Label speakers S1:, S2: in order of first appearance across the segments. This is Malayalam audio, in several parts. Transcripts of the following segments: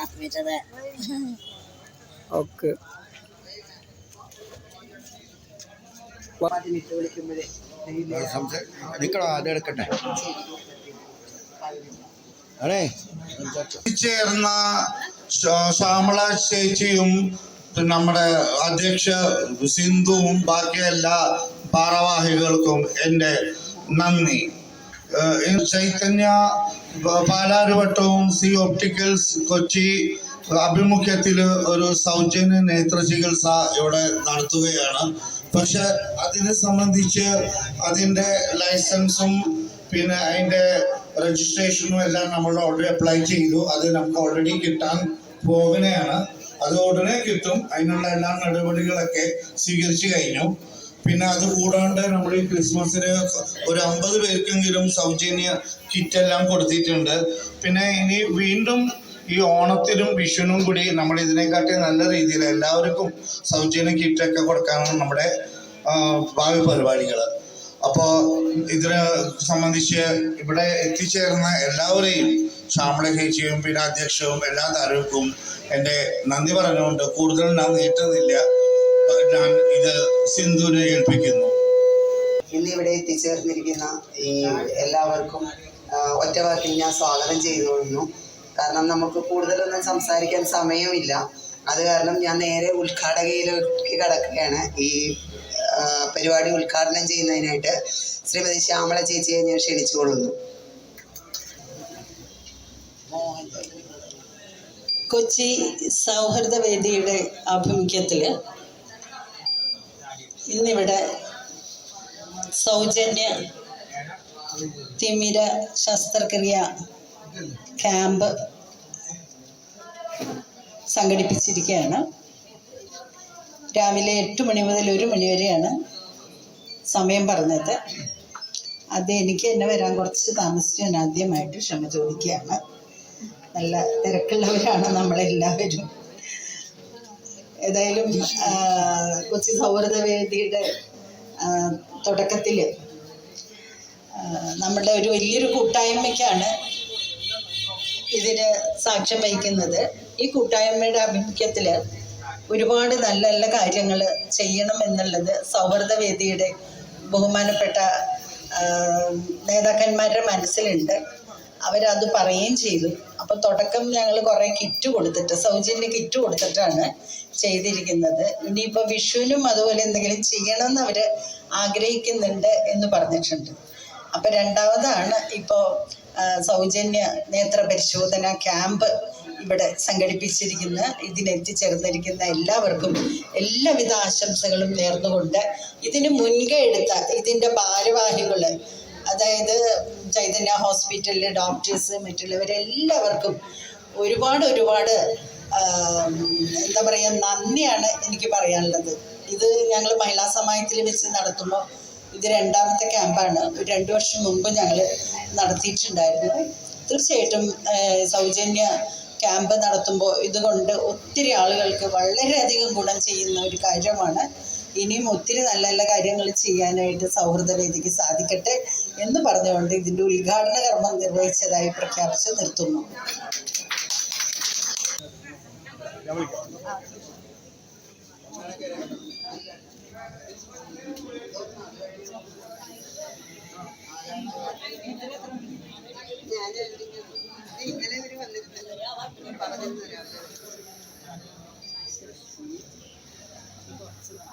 S1: ആത്മീയത.
S2: ഓക്കെ.
S3: നിക്കണോ അത് എടുക്കട്ടെ ചേർന്ന ശ്യാമള ചേച്ചിയും നമ്മുടെ അധ്യക്ഷ സിന്ധുവും ബാക്കി എല്ലാ ഭാരവാഹികൾക്കും എന്റെ നന്ദി. ചൈതന്യ പാലാരുവട്ടവും സി ഓപ്റ്റിക്കൽസ് കൊച്ചി ആഭിമുഖ്യത്തിൽ ഒരു സൗജന്യ നേത്ര ചികിത്സ ഇവിടെ നടത്തുകയാണ്. പക്ഷെ അതിനെ സംബന്ധിച്ച് അതിന്റെ ലൈസൻസും പിന്നെ അതിന്റെ രജിസ്ട്രേഷനും എല്ലാം നമ്മൾ ഓൾറെഡി അപ്ലൈ ചെയ്തു. അത് നമുക്ക് ഓൾറെഡി കിട്ടാൻ പോകുന്നതാണ് അത് ഉടനെ കിട്ടും. അതിനുള്ള എല്ലാ നടപടികളൊക്കെ സ്വീകരിച്ചു കഴിഞ്ഞു. പിന്നെ അത് കൂടാണ്ട് നമ്മൾ ഈ ക്രിസ്മസിന് ഒരു അമ്പത് പേർക്കെങ്കിലും സൗജന്യ കിറ്റ് എല്ലാം കൊടുത്തിട്ടുണ്ട്. പിന്നെ ഇനി വീണ്ടും ഈ ഓണത്തിനും വിഷുവിനും കൂടി നമ്മൾ ഇതിനെക്കാട്ടി നല്ല രീതിയിൽ എല്ലാവർക്കും സൗജന്യ കിറ്റൊക്കെ കൊടുക്കാനാണ് നമ്മുടെ ഭാവി പരിപാടികൾ അപ്പോൾ ഇതിനെ സംബന്ധിച്ച് ഇവിടെ എത്തിച്ചേർന്ന എല്ലാവരെയും ശ്യാമള ചേച്ചിയും പിന്നെ അധ്യക്ഷവും എല്ലാ താലൂക്കും എന്റെ നന്ദി പറഞ്ഞുകൊണ്ട് കൂടുതൽ ഞാൻ നീട്ടുന്നില്ല. ഞാൻ ഇത് സിന്ധുവിനെ ഏൽപ്പിക്കുന്നു.
S4: ഇന്ന് ഇവിടെ എത്തിച്ചേർന്നിരിക്കുന്ന ഈ എല്ലാവർക്കും ഒറ്റവാക്കിൽ ഞാൻ സ്വാഗതം ചെയ്തുകൊള്ളുന്നു കാരണം നമുക്ക് കൂടുതലൊന്നും സംസാരിക്കാൻ സമയമില്ല. അത് കാരണം ഞാൻ നേരെ ഉദ്ഘാടകയിലേക്ക് കടക്കുകയാണ്. ഈ പരിപാടി ഉദ്ഘാടനം ചെയ്യുന്നതിനായിട്ട് ശ്രീമതി ശ്യാമള ചേച്ചിയെ ഞാൻ ക്ഷണിച്ചുകൊള്ളുന്നു.
S5: കൊച്ചി സൗഹൃദ വേദിയുടെ ആഭിമുഖ്യത്തിൽ ഇന്നിവിടെ സൗജന്യ തിമിര ശസ്ത്രക്രിയ ക്യാമ്പ് സംഘടിപ്പിച്ചിരിക്കുകയാണ്. രാവിലെ എട്ട് മണി മുതൽ ഒരു മണി വരെയാണ് സമയം പറഞ്ഞത്. അത് എനിക്ക് തന്നെ വരാൻ കുറച്ച് താമസിച്ചു ഞാൻ ആദ്യമായിട്ട് ക്ഷമ ചോദിക്കുകയാണ്. നല്ല തിരക്കുള്ളവരാണ് നമ്മളെല്ലാവരും. ഏതായാലും കൊച്ചി സൗഹൃദ വേദിയുടെ തുടക്കത്തിൽ നമ്മുടെ ഒരു വലിയൊരു കൂട്ടായ്മയ്ക്കാണ് ഇതിന് സാക്ഷ്യം വഹിക്കുന്നത്. ഈ കൂട്ടായ്മയുടെ ആഭിമുഖ്യത്തിൽ ഒരുപാട് നല്ല നല്ല കാര്യങ്ങൾ ചെയ്യണം എന്നുള്ളത് സൗഹൃദ വേദിയുടെ ബഹുമാനപ്പെട്ട നേതാക്കന്മാരുടെ മനസ്സിലുണ്ട്. അവരത് പറയുകയും ചെയ്തു. അപ്പോൾ തുടക്കം ഞങ്ങൾ കുറേ കിറ്റ് കൊടുത്തിട്ട് സൗജന്യ കിറ്റ് കൊടുത്തിട്ടാണ് ചെയ്തിരിക്കുന്നത്. ഇനിയിപ്പോൾ വിഷുവിനും അതുപോലെ എന്തെങ്കിലും ചെയ്യണമെന്ന് അവർ ആഗ്രഹിക്കുന്നുണ്ട് എന്ന് പറഞ്ഞിട്ടുണ്ട്. അപ്പം രണ്ടാമതാണ് ഇപ്പോൾ സൗജന്യ നേത്ര പരിശോധന ക്യാമ്പ് ഇവിടെ സംഘടിപ്പിച്ചിരിക്കുന്ന ഇതിനെത്തിച്ചേർന്നിരിക്കുന്ന എല്ലാവർക്കും എല്ലാവിധ ആശംസകളും നേർന്നുകൊണ്ട് ഇതിന് മുൻകൈ എടുത്ത ഇതിന്റെ ഭാരവാഹികൾ അതായത് ചൈതന്യ ഹോസ്പിറ്റലിലെ ഡോക്ടേഴ്സ് മറ്റുള്ളവരെല്ലാവർക്കും ഒരുപാട് ഒരുപാട് എന്താ പറയുക നന്ദിയാണ് എനിക്ക് പറയാനുള്ളത്. ഇത് ഞങ്ങൾ മഹിളാ സമായത്തിൽ വെച്ച് നടത്തുമ്പോൾ ഇത് രണ്ടാമത്തെ ക്യാമ്പാണ്. ഒരു രണ്ട് വർഷം മുമ്പ് ഞങ്ങൾ നടത്തിയിട്ടുണ്ടായിരുന്നു. തീർച്ചയായിട്ടും സൗജന്യ ക്യാമ്പ് നടത്തുമ്പോൾ ഇതുകൊണ്ട് ഒത്തിരി ആളുകൾക്ക് വളരെയധികം ഗുണം ചെയ്യുന്ന ഒരു കാര്യമാണ്. ഇനിയും ഒത്തിരി നല്ല നല്ല കാര്യങ്ങൾ ചെയ്യാനായിട്ട് സൗഹൃദ വേദിക്ക് സാധിക്കട്ടെ എന്ന് പറഞ്ഞുകൊണ്ട് ഇതിന്റെ ഉദ്ഘാടന കർമ്മം നിർവഹിച്ചതായി പ്രഖ്യാപിച്ച് നിർത്തുന്നു.
S4: ഇന്നലെ ഇവർ വന്നിരുന്നല്ലോ പറഞ്ഞിരുന്നു രാവിലെ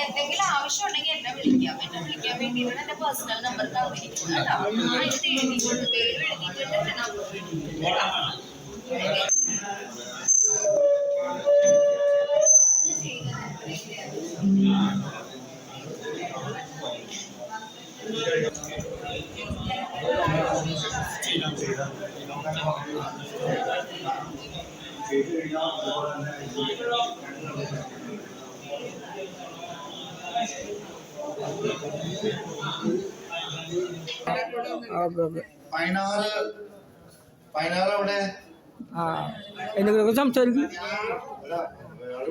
S1: എന്തെങ്കിലും ആവശ്യം ഉണ്ടെങ്കിൽ എന്നെ വിളിക്കാം. എന്നെ വിളിക്കാൻ വേണ്ടിയിട്ടാണ് എന്റെ പേഴ്സണൽ നമ്പർ തന്നിരിക്കുന്നത് കേട്ടോ? എഴുതിക്കൊണ്ട് പേര് എന്റെ നമ്പർ
S3: പതിനാറ് പതിനാറ് എവിടെ?
S2: ആ എന്തെങ്കിലുമൊക്കെ സംസാരിക്കും.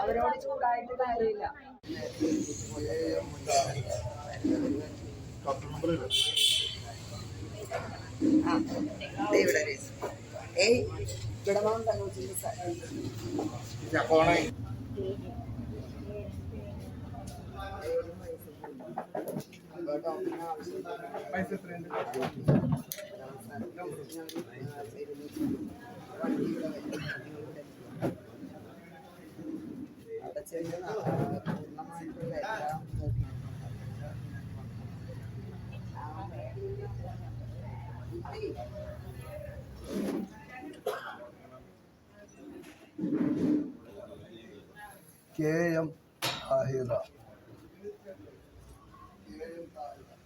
S4: അവരോട് ചൂടായിട്ട് കാര്യമില്ല ഇവിടെ. ഏയ് ഇവിടെ വന്ന് തങ്ങൂച്ചിന്റെ Okay, I'm, I hear that. നടന്ന് പൂർണ്ണമായിട്ടുള്ള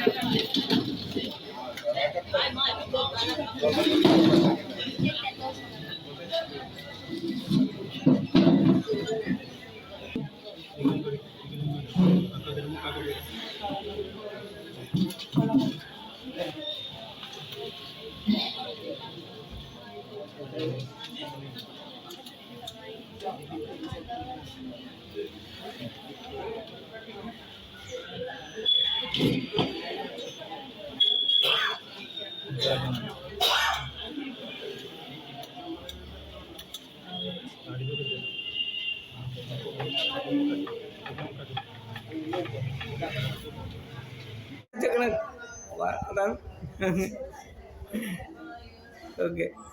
S4: എല്ലാം നോക്കി.
S2: അതാണ് ഓക്കെ